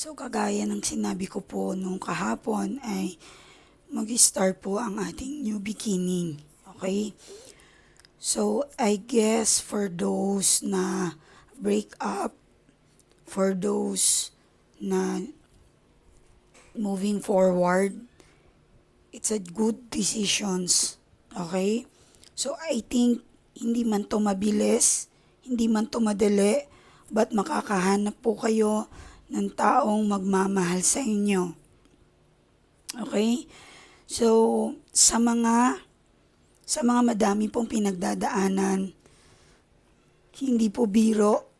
So kagaya ng sinabi ko po nung kahapon ay mag-start po ang ating new beginning. Okay? So I guess for those na break up, for those na moving forward, it's a good decisions. Okay? So I think hindi man to mabilis, hindi man to madali, but makakahanap po kayo ng taong magmamahal sa inyo. Okay? So, sa mga sa mga madami pong pinagdadaanan, hindi po biro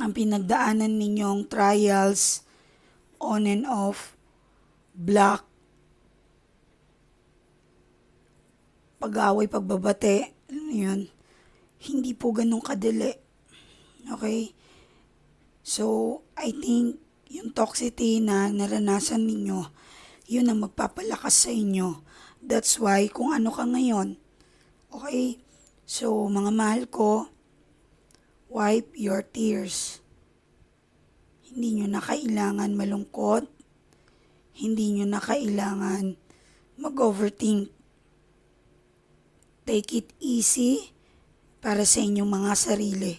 ang pinagdaanan ninyong trials on and off, black, pag-away, pagbabate, yun, hindi po ganun kadali. Okay? So, I think yung toxicity na naranasan ninyo, yun ang magpapalakas sa inyo. That's why, kung ano ka ngayon, okay? So, mga mahal ko, wipe your tears. Hindi nyo na kailangan malungkot. Hindi nyo na kailangan mag-overthink. Take it easy para sa inyong mga sarili.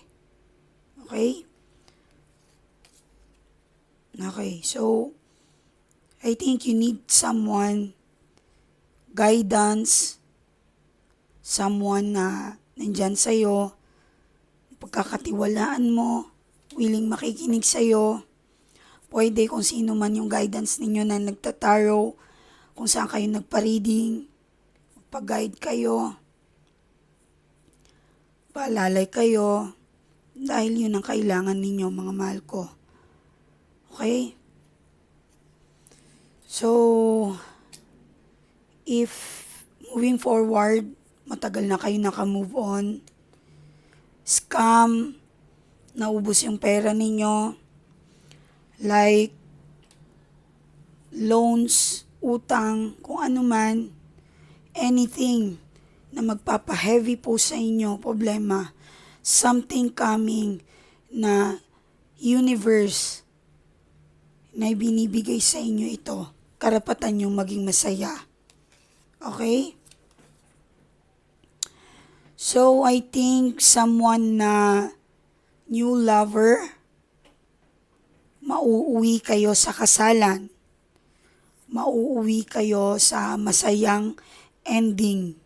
Okay? Okay, so I think you need someone, guidance, someone na nandyan sa'yo, pagkakatiwalaan mo, willing makikinig sa'yo. Pwede kung sino man yung guidance ninyo na nagtataro, kung saan kayo nagpa-reading, magpa-guide kayo, paalalay kayo, dahil yun ang kailangan ninyo mga mahal ko. Okay? So, if moving forward, matagal na kayo naka-move on, scam, naubos yung pera ninyo, like, loans, utang, kung ano man, anything na magpapa-heavy po sa inyo, problema, something coming na universe na binibigay sa inyo ito, karapatan nyo maging masaya. Okay? So, I think someone na new lover, mauuwi kayo sa kasalan. Mauuwi kayo sa masayang ending.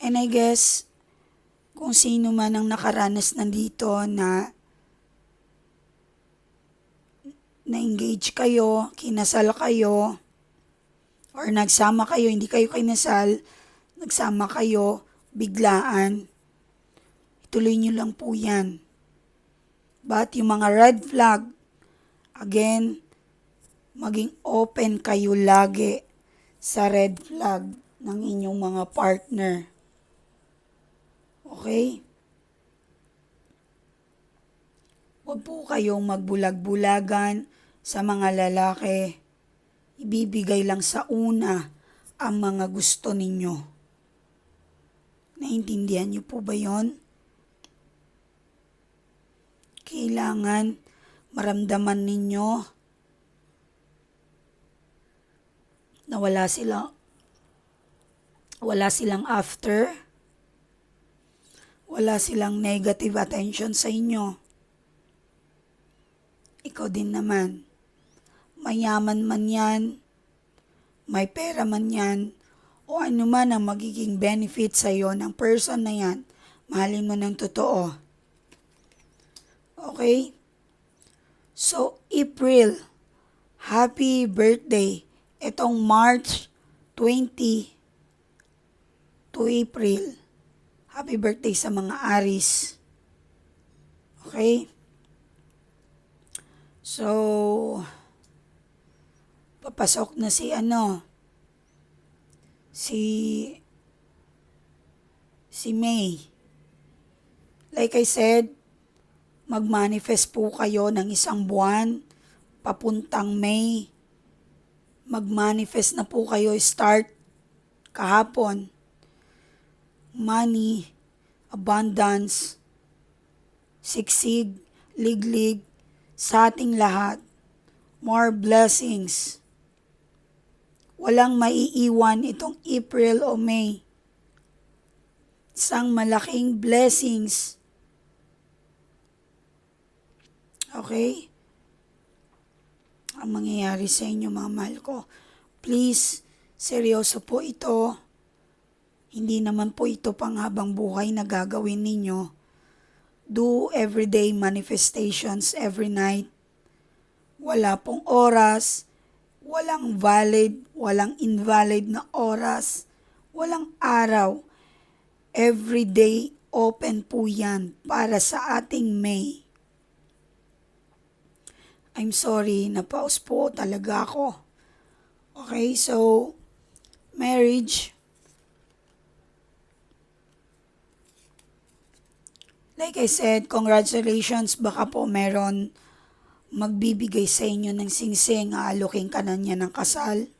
And I guess, kung sino man ang nakaranas nandito na na-engage kayo, kinasal kayo, or nagsama kayo, hindi kayo kinasal, nagsama kayo, biglaan, ituloy nyo lang po yan. But yung mga red flag, again, maging open kayo lagi sa red flag ng inyong mga partner. Okay? Huwag po kayong magbulag-bulagan sa mga lalaki. Ibibigay lang sa una ang mga gusto ninyo. Naintindihan niyo po ba yon? Kailangan maramdaman ninyo na wala sila wala silang after wala silang negative attention sa inyo. Ikaw din naman. Mayaman man yan, may pera man yan, o ano man ang magiging benefit sa iyo ng person na yan, mahalin mo ng totoo. Okay? So, April, happy birthday. Itong March 20 to April. Happy birthday sa mga Aris. Okay? So, papasok na si ano, si, si May. Like I said, mag-manifest po kayo ng isang buwan, papuntang May. Mag-manifest na po kayo, start kahapon money, abundance, siksig, liglig sa ating lahat. More blessings. Walang maiiwan itong April o May. Isang malaking blessings. Okay? Ang mangyayari sa inyo mga mahal ko. Please, seryoso po ito. Hindi naman po ito panghabang buhay na gagawin ninyo. Do everyday manifestations every night. Wala pong oras, walang valid, walang invalid na oras, walang araw. Everyday open po yan para sa ating May. I'm sorry, na-pause po talaga ako. Okay, so, marriage, Like I said, congratulations. Baka po meron magbibigay sa inyo ng singsing, aalukin ka na niya ng kasal.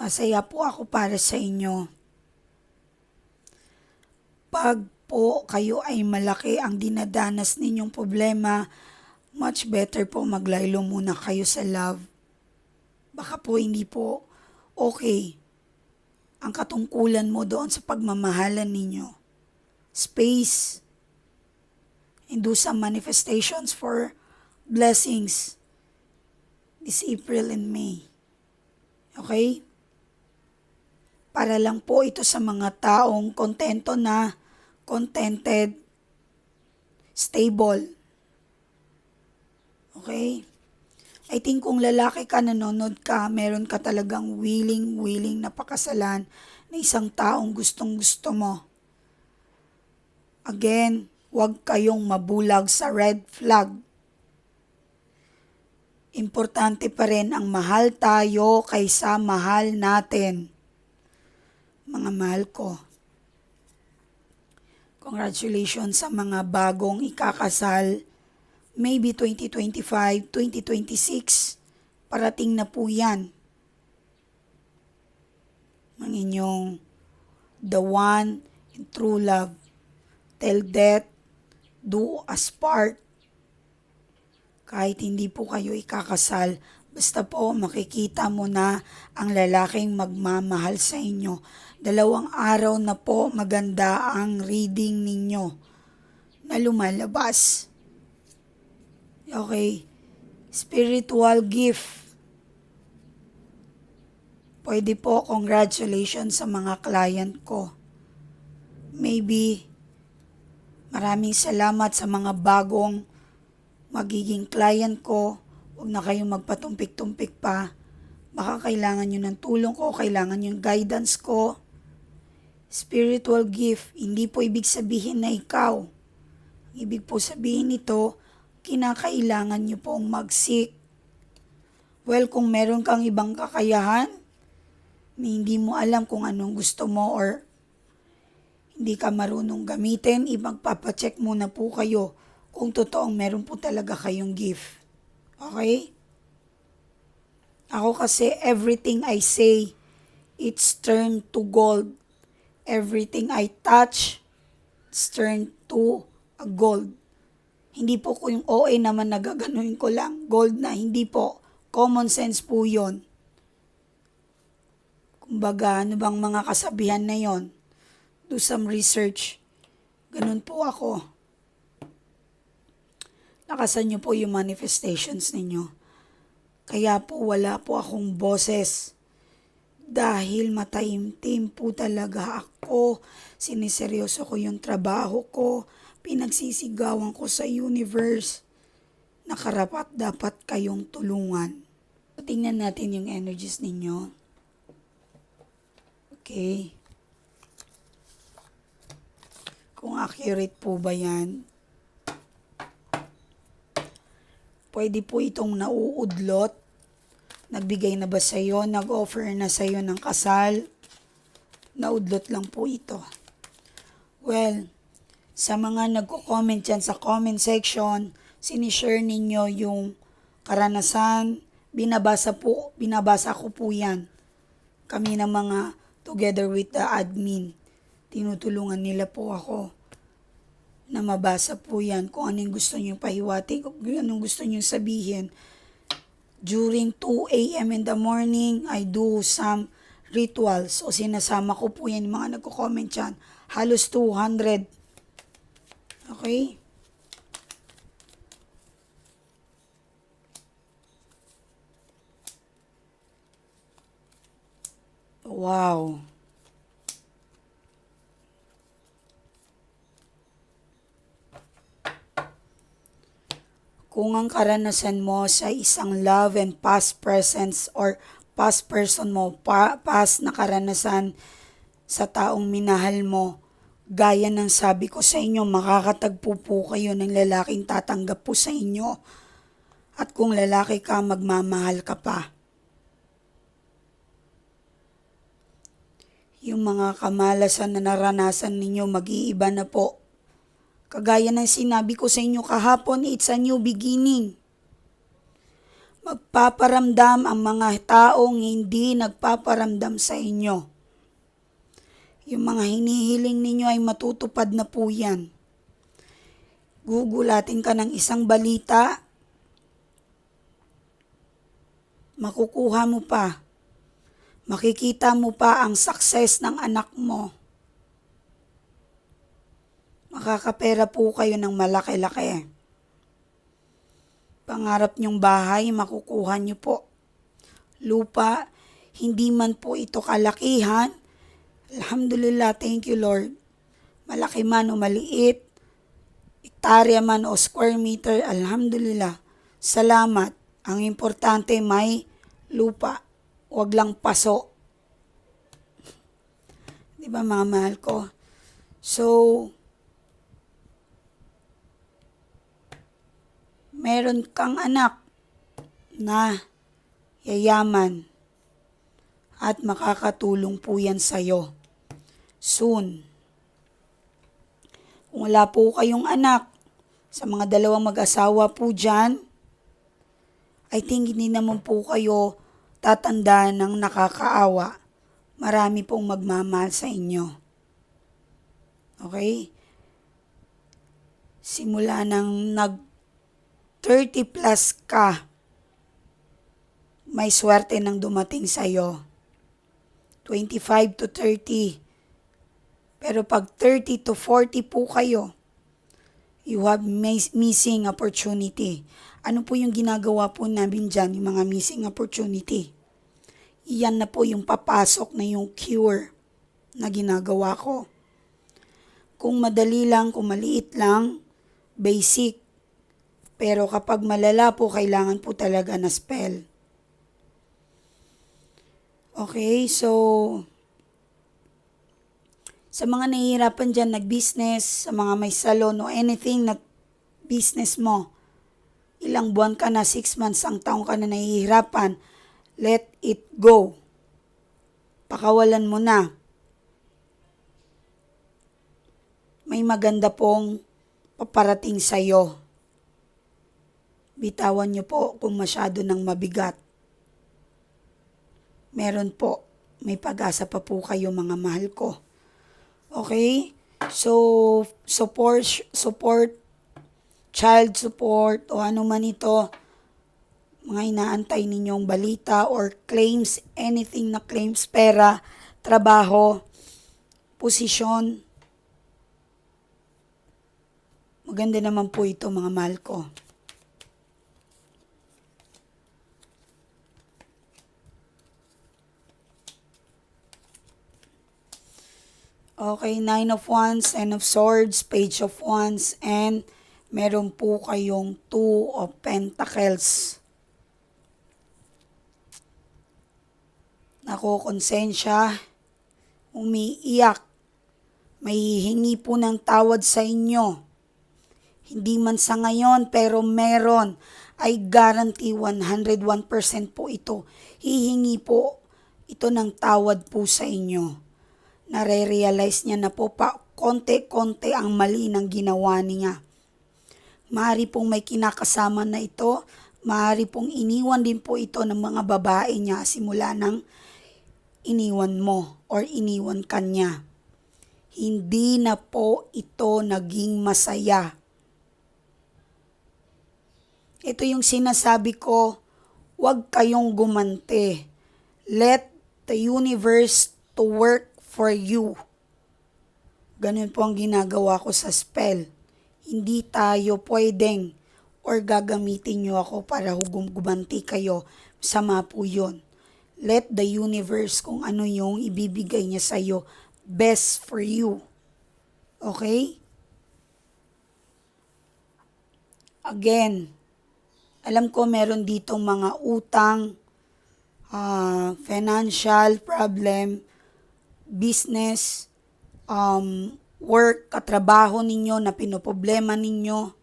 Masaya po ako para sa inyo. Pag po kayo ay malaki ang dinadanas ninyong problema, much better po maglaylo muna kayo sa love. Baka po hindi po okay ang katungkulan mo doon sa pagmamahalan ninyo. Space. And do some manifestations for blessings this April and May. Okay? Para lang po ito sa mga taong kontento na, contented, stable. Okay? I think kung lalaki ka, nanonood ka, meron ka talagang willing, willing na pakasalan na isang taong gustong gusto mo. Again, huwag kayong mabulag sa red flag. Importante pa rin ang mahal tayo kaysa mahal natin. Mga mahal ko. Congratulations sa mga bagong ikakasal maybe 2025, 2026, parating na po yan. Ang inyong the one in true love. Till death, do us part. Kahit hindi po kayo ikakasal, basta po makikita mo na ang lalaking magmamahal sa inyo. Dalawang araw na po maganda ang reading ninyo na lumalabas. Okay. Spiritual gift. Pwede po congratulations sa mga client ko. Maybe maraming salamat sa mga bagong magiging client ko. Huwag na kayong magpatumpik-tumpik pa. Baka kailangan nyo ng tulong ko, kailangan nyo ng guidance ko. Spiritual gift, hindi po ibig sabihin na ikaw. Ibig po sabihin nito, kinakailangan nyo pong mag-seek. Well, kung meron kang ibang kakayahan, hindi mo alam kung anong gusto mo or hindi ka marunong gamitin, ipagpapacheck muna po kayo kung totoong meron po talaga kayong gift. Okay? Ako kasi everything I say, it's turned to gold. Everything I touch, it's turned to gold. Hindi po ko yung OA naman nagaganuin ko lang. Gold na, hindi po. Common sense po yon. Kumbaga, ano bang mga kasabihan na yon? Do some research. Ganun po ako. Nakasan nyo po yung manifestations ninyo. Kaya po wala po akong boses. Dahil mataimtim po talaga ako. Siniseryoso ko yung trabaho ko pinagsisigawan ko sa universe na karapat dapat kayong tulungan. Tingnan natin yung energies ninyo. Okay. Kung accurate po ba yan. Pwede po itong nauudlot. Nagbigay na ba sa'yo? Nag-offer na sa'yo ng kasal? Naudlot lang po ito. Well, sa mga nagko-comment dyan sa comment section, sinishare ninyo yung karanasan, binabasa po, binabasa ko po yan. Kami ng mga together with the admin. Tinutulungan nila po ako na mabasa po yan kung anong gusto nyo pahiwati, kung anong gusto nyo sabihin. During 2 a.m. in the morning, I do some rituals. O sinasama ko po yan, mga nagko-comment dyan. Halos 200. Okay? Wow. Kung ang karanasan mo sa isang love and past presence or past person mo, pa, past na karanasan sa taong minahal mo, gaya ng sabi ko sa inyo, makakatagpo po kayo ng lalaking tatanggap po sa inyo. At kung lalaki ka, magmamahal ka pa. Yung mga kamalasan na naranasan ninyo, mag-iiba na po. Kagaya ng sinabi ko sa inyo kahapon, it's a new beginning. Magpaparamdam ang mga taong hindi nagpaparamdam sa inyo. Yung mga hinihiling ninyo ay matutupad na po yan. Gugulatin ka ng isang balita, makukuha mo pa. Makikita mo pa ang success ng anak mo. Makakapera po kayo ng malaki-laki. Pangarap niyong bahay, makukuha niyo po. Lupa, hindi man po ito kalakihan. Alhamdulillah, thank you Lord. Malaki man o maliit, hektarya man o square meter, alhamdulillah. Salamat. Ang importante may lupa. Huwag lang paso. Di ba mga mahal ko? So, meron kang anak na yayaman at makakatulong po yan sa'yo soon. Kung wala po kayong anak, sa mga dalawang mag-asawa po dyan, I think hindi naman po kayo tatanda ng nakakaawa. Marami pong magmamahal sa inyo. Okay? Simula nang nag 30 plus ka, may swerte nang dumating sa'yo. 25 to 30. Pero pag 30 to 40 po kayo, you have mis- missing opportunity. Ano po yung ginagawa po namin dyan, yung mga missing opportunity? Iyan na po yung papasok na yung cure na ginagawa ko. Kung madali lang, kung maliit lang, basic. Pero kapag malala po, kailangan po talaga na spell. Okay, so sa mga nahihirapan dyan nag-business, sa mga may salon o anything na business mo, ilang buwan ka na, six months, ang taong ka na nahihirapan, let it go. Pakawalan mo na. May maganda pong paparating sa'yo. Bitawan niyo po kung masyado ng mabigat. Meron po, may pag-asa pa po kayo mga mahal ko. Okay? So, support, support, child support, o ano man ito, mga inaantay ninyong balita or claims, anything na claims, pera, trabaho, posisyon. Maganda naman po ito mga mahal ko. Okay, Nine of Wands, Ten of Swords, Page of Wands, and meron po kayong Two of Pentacles. Nakokonsensya, umiiyak, may hihingi po ng tawad sa inyo. Hindi man sa ngayon, pero meron. I guarantee 101% po ito. Hihingi po ito ng tawad po sa inyo nare-realize niya na po pa konti-konti ang mali ng ginawa niya. Maaari pong may kinakasama na ito, maaari pong iniwan din po ito ng mga babae niya simula nang iniwan mo or iniwan kanya. Hindi na po ito naging masaya. Ito yung sinasabi ko, huwag kayong gumante. Let the universe to work for you. Ganun po ang ginagawa ko sa spell. Hindi tayo pwedeng or gagamitin nyo ako para gumanti kayo. Sama po yun. Let the universe kung ano yung ibibigay niya sa'yo best for you. Okay? Again, alam ko meron ditong mga utang, ah, financial problem, business, um, work, katrabaho ninyo na pinoproblema ninyo.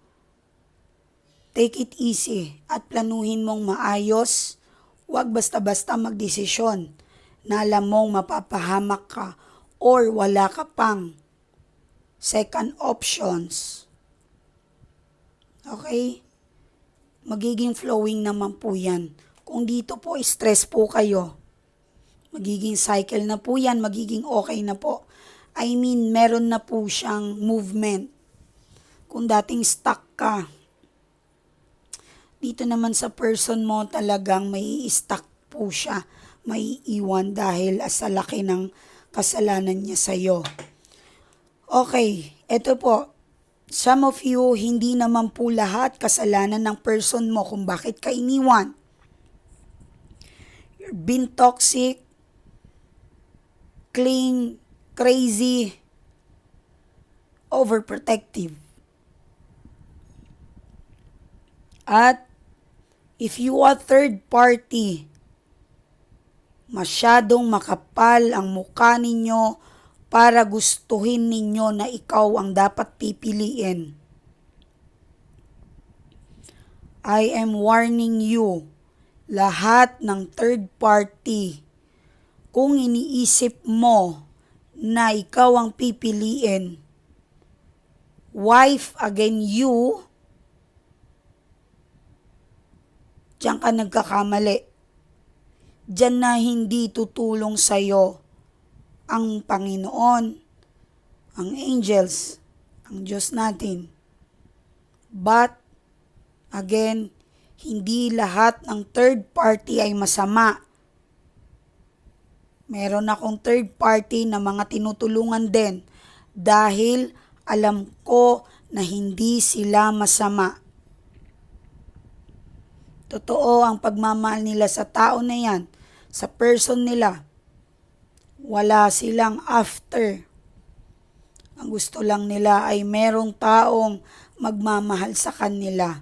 Take it easy at planuhin mong maayos. Huwag basta-basta magdesisyon na alam mong mapapahamak ka or wala ka pang second options. Okay? Magiging flowing naman po yan. Kung dito po stress po kayo, magiging cycle na po yan, magiging okay na po. I mean, meron na po siyang movement. Kung dating stuck ka, dito naman sa person mo talagang may stuck po siya, may iwan dahil sa laki ng kasalanan niya sa'yo. Okay, eto po. Some of you, hindi naman po lahat kasalanan ng person mo kung bakit ka iniwan. You're been toxic, cling, crazy, overprotective. At if you are third party, masyadong makapal ang mukha ninyo para gustuhin ninyo na ikaw ang dapat pipiliin. I am warning you, lahat ng third party, kung iniisip mo na ikaw ang pipiliin, wife again you, diyan ka nagkakamali. Diyan na hindi tutulong sa'yo ang Panginoon, ang angels, ang Diyos natin. But, again, hindi lahat ng third party ay masama. Meron akong third party na mga tinutulungan din dahil alam ko na hindi sila masama. Totoo ang pagmamahal nila sa tao na yan, sa person nila. Wala silang after. Ang gusto lang nila ay merong taong magmamahal sa kanila.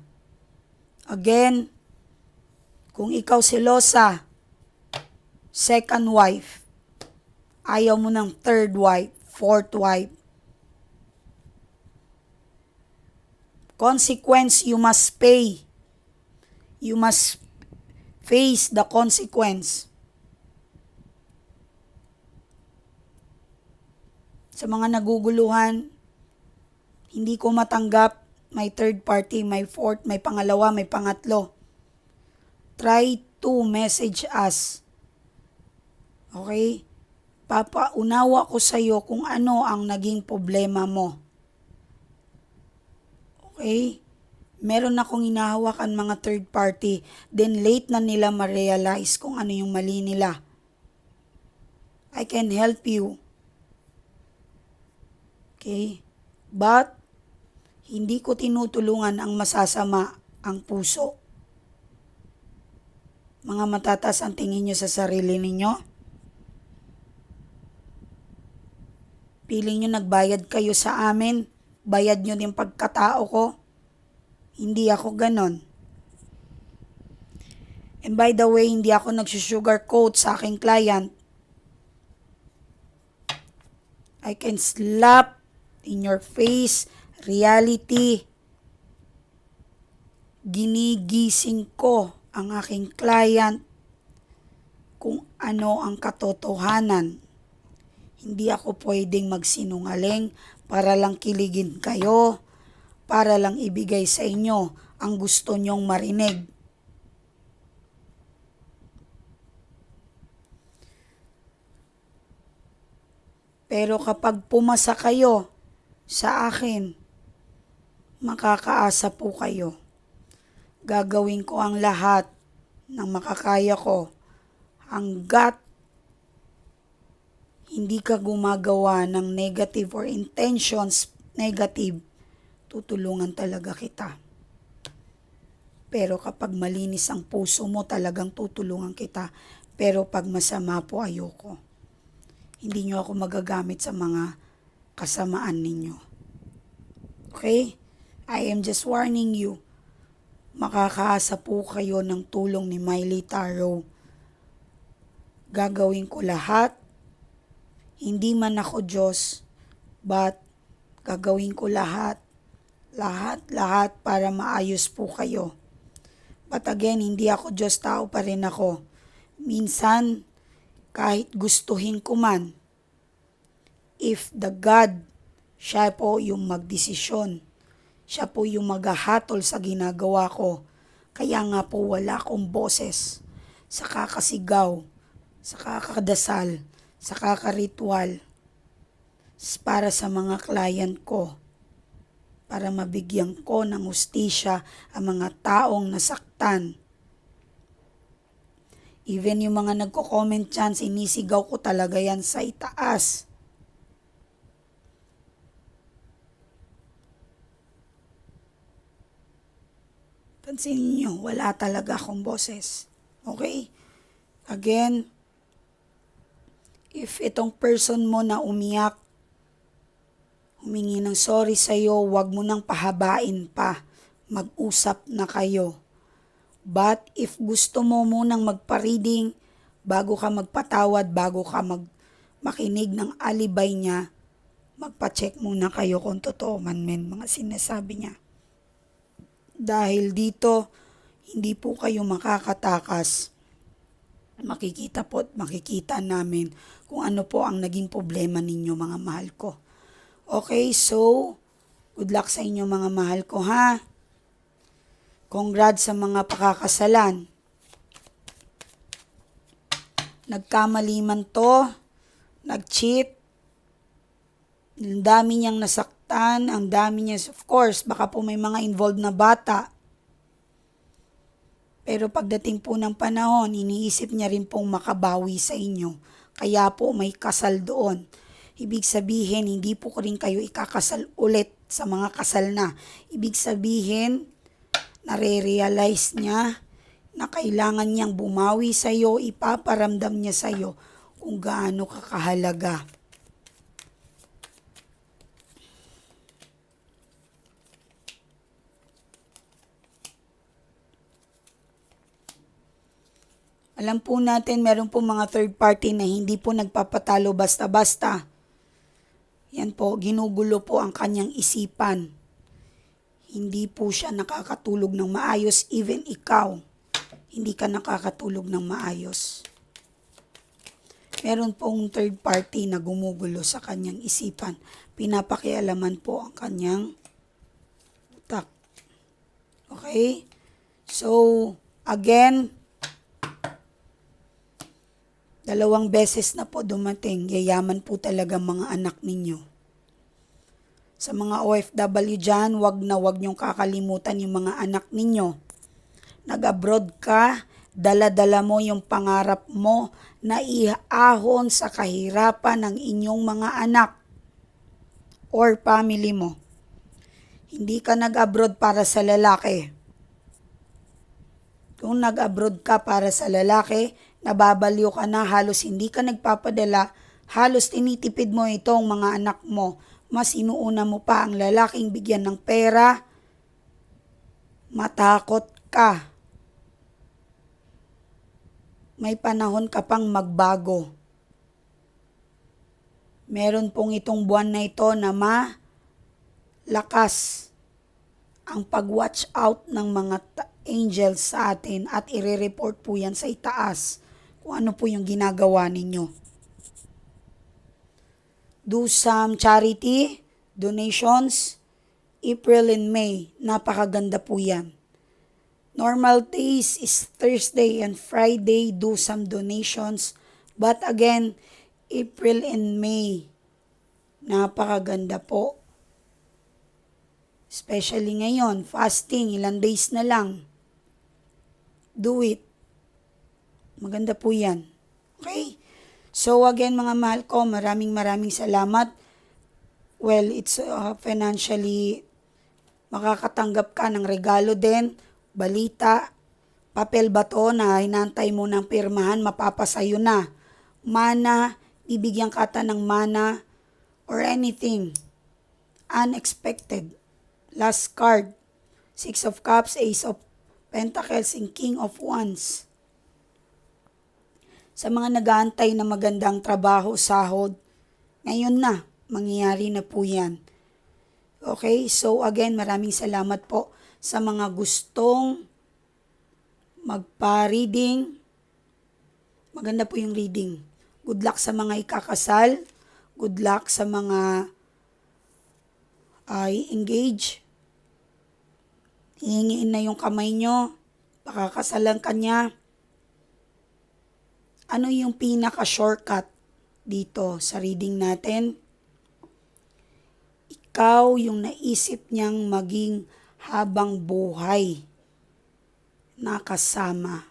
Again, kung ikaw selosa, second wife, ayaw mo ng third wife, fourth wife, consequence you must pay. You must face the consequence. Sa mga naguguluhan, hindi ko matanggap may third party, may fourth, may pangalawa, may pangatlo. Try to message us. Okay? Papaunawa ko sa iyo kung ano ang naging problema mo. Okay? Meron akong hinahawakan mga third party, then late na nila ma-realize kung ano yung mali nila. I can help you. Okay? But, hindi ko tinutulungan ang masasama ang puso. Mga matatas ang tingin nyo sa sarili ninyo? Piling nyo nagbayad kayo sa amin? Bayad nyo din pagkatao ko? Hindi ako ganon. And by the way, hindi ako nagsusugarcoat sa aking client. I can slap in your face reality. Ginigising ko ang aking client kung ano ang katotohanan. Hindi ako pwedeng magsinungaling para lang kiligin kayo, para lang ibigay sa inyo ang gusto nyong marinig. Pero kapag pumasa kayo sa akin, makakaasa po kayo. Gagawin ko ang lahat ng makakaya ko hanggat hindi ka gumagawa ng negative or intentions negative, tutulungan talaga kita. Pero kapag malinis ang puso mo, talagang tutulungan kita. Pero pag masama po, ayoko. Hindi nyo ako magagamit sa mga kasamaan ninyo. Okay? I am just warning you. Makakaasa po kayo ng tulong ni Miley Taro. Gagawin ko lahat. Hindi man ako Diyos, but gagawin ko lahat. Lahat, lahat para maayos po kayo. But again, hindi ako Diyos, tao pa rin ako. Minsan, kahit gustuhin ko man, if the God, siya po yung magdesisyon. Siya po yung maghahatol sa ginagawa ko. Kaya nga po wala akong boses sa kakasigaw, sa kakadasal, sa kakaritual para sa mga client ko para mabigyan ko ng hustisya ang mga taong nasaktan. Even yung mga nagko-comment dyan, sinisigaw ko talaga yan sa itaas. Pansinin nyo, wala talaga akong boses. Okay? Again, if itong person mo na umiyak, humingi ng sorry sa'yo, wag mo nang pahabain pa. Mag-usap na kayo. But if gusto mo munang magpa-reading, bago ka magpatawad, bago ka mag makinig ng alibay niya, magpa-check muna kayo kung totoo man men mga sinasabi niya. Dahil dito, hindi po kayo makakatakas. Makikita po at makikita namin kung ano po ang naging problema ninyo mga mahal ko. Okay, so, good luck sa inyo mga mahal ko ha. Congrats sa mga pakakasalan. Nagkamali man to, nag-cheat, ang dami niyang nasaktan, ang dami niya, of course, baka po may mga involved na bata. Pero pagdating po ng panahon, iniisip niya rin pong makabawi sa inyo. Kaya po may kasal doon. Ibig sabihin, hindi po rin kayo ikakasal ulit sa mga kasal na. Ibig sabihin, nare-realize niya na kailangan niyang bumawi sa iyo, ipaparamdam niya sa iyo kung gaano ka Alam po natin, meron po mga third party na hindi po nagpapatalo basta-basta. Yan po, ginugulo po ang kanyang isipan. Hindi po siya nakakatulog ng maayos, even ikaw. Hindi ka nakakatulog ng maayos. Meron pong third party na gumugulo sa kanyang isipan. Pinapakialaman po ang kanyang utak. Okay? So, again, Dalawang beses na po dumating, yayaman po talaga mga anak ninyo. Sa mga OFW dyan, wag na wag niyong kakalimutan yung mga anak ninyo. Nag-abroad ka, dala-dala mo yung pangarap mo na iahon sa kahirapan ng inyong mga anak or family mo. Hindi ka nag-abroad para sa lalaki. Kung nag-abroad ka para sa lalaki, nababaliw ka na, halos hindi ka nagpapadala, halos tinitipid mo itong mga anak mo. Mas inuuna mo pa ang lalaking bigyan ng pera, matakot ka. May panahon ka pang magbago. Meron pong itong buwan na ito na malakas ang pag-watch out ng mga angels sa atin at ire-report po yan sa itaas kung ano po yung ginagawa ninyo. Do some charity, donations, April and May. Napakaganda po yan. Normal days is Thursday and Friday, do some donations. But again, April and May, Napakaganda po. Especially ngayon, fasting, ilang days na lang. Do it. Maganda po yan. Okay? So again mga mahal ko, maraming maraming salamat. Well, it's uh, financially makakatanggap ka ng regalo din, balita, papel ba to na hinantay mo ng pirmahan, mapapasayo na. Mana, bibigyan ka ta ng mana or anything. Unexpected. Last card. Six of Cups, Ace of Pentacles, and King of Wands. Sa mga nagaantay na magandang trabaho, sahod, ngayon na, mangyayari na po yan. Okay, so again, maraming salamat po sa mga gustong magpa-reading. Maganda po yung reading. Good luck sa mga ikakasal. Good luck sa mga ay engage. Hihingiin na yung kamay nyo. Pakakasalan ka niya. Ano yung pinaka-shortcut dito sa reading natin? Ikaw yung naisip niyang maging habang buhay nakasama.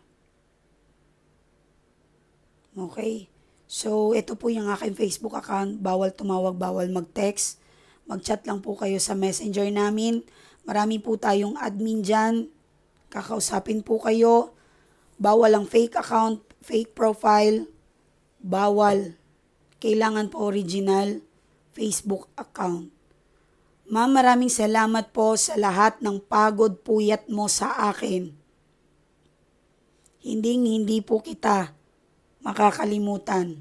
Okay? So, ito po yung aking Facebook account. Bawal tumawag, bawal mag-text. Mag-chat lang po kayo sa messenger namin. Marami po tayong admin dyan. Kakausapin po kayo. Bawal ang fake account, fake profile. Bawal. Kailangan po original Facebook account. Ma'am, maraming salamat po sa lahat ng pagod puyat mo sa akin. Hindi hindi po kita makakalimutan.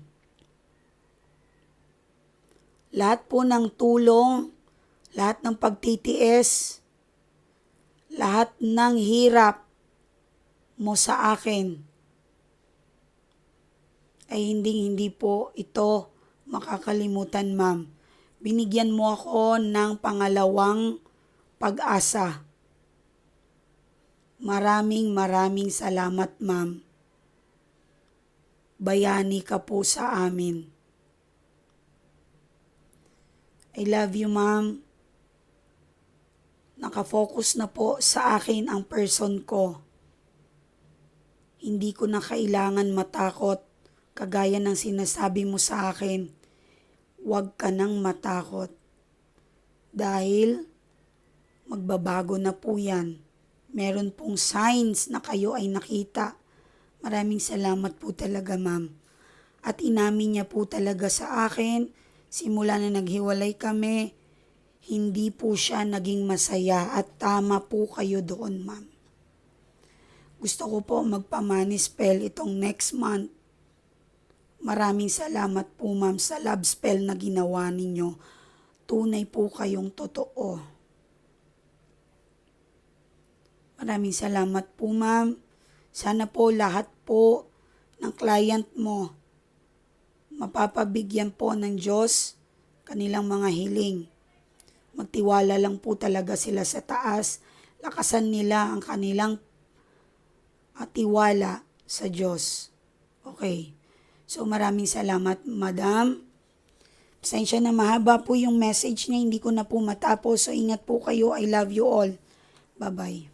Lahat po ng tulong, lahat ng pagtitiis, lahat ng hirap mo sa akin ay hindi hindi po ito makakalimutan, ma'am. Binigyan mo ako ng pangalawang pag-asa. Maraming maraming salamat, ma'am. Bayani ka po sa amin. I love you, ma'am. Nakafocus na po sa akin ang person ko. Hindi ko na kailangan matakot kagaya ng sinasabi mo sa akin. Huwag ka nang matakot. Dahil magbabago na po yan. Meron pong signs na kayo ay nakita. Maraming salamat po talaga, ma'am. At inamin niya po talaga sa akin, simula na naghiwalay kami, hindi po siya naging masaya at tama po kayo doon, ma'am. Gusto ko po magpamani spell itong next month. Maraming salamat po, ma'am, sa love spell na ginawa ninyo. Tunay po kayong totoo. Maraming salamat po, ma'am. Sana po lahat po ng client mo mapapabigyan po ng Diyos kanilang mga hiling. Magtiwala lang po talaga sila sa taas. Lakasan nila ang kanilang at tiwala sa Diyos. Okay. So maraming salamat, Madam. Pasensya na mahaba po yung message niya. Hindi ko na po matapos. So ingat po kayo. I love you all. Bye-bye.